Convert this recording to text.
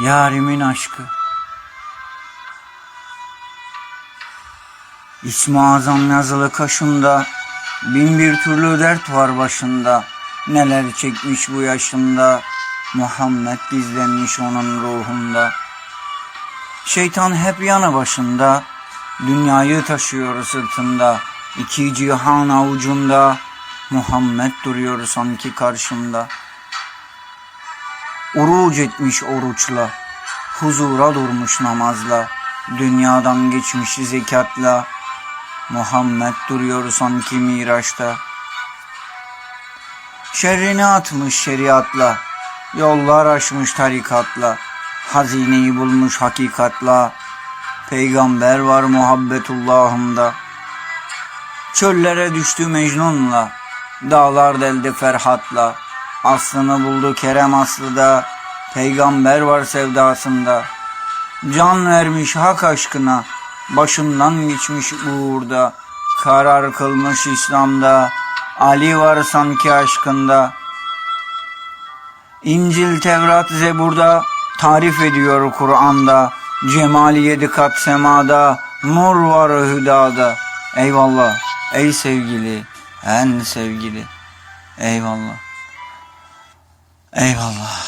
Yarimin aşkı. İsmi azam yazılı kaşında, bin bir türlü dert var başında. Neler çekmiş bu yaşında, Muhammed gizlenmiş onun ruhunda. Şeytan hep yanı başında, dünyayı taşıyor sırtında. İki cihan avucunda, Muhammed duruyor sanki karşımda. Uruç etmiş oruçla, huzura durmuş namazla, dünyadan geçmiş zekatla, Muhammed duruyor sanki miraçta. Şerrini atmış şeriatla, yollar aşmış tarikatla, hazineyi bulmuş hakikatla, peygamber var muhabbetullahında. Çöllere düştü Mecnun'la, dağlar deldi Ferhat'la, aslını buldu Kerem Aslı'da, peygamber var sevdasında. Can vermiş hak aşkına, başından geçmiş uğurda, karar kılmış İslam'da, Ali var sanki aşkında. İncil, Tevrat, Zebur'da, tarif ediyor Kur'an'da, cemali yedi kat semada, nur var hüdada. Eyvallah, ey sevgili, en sevgili. Eyvallah. Eyvallah.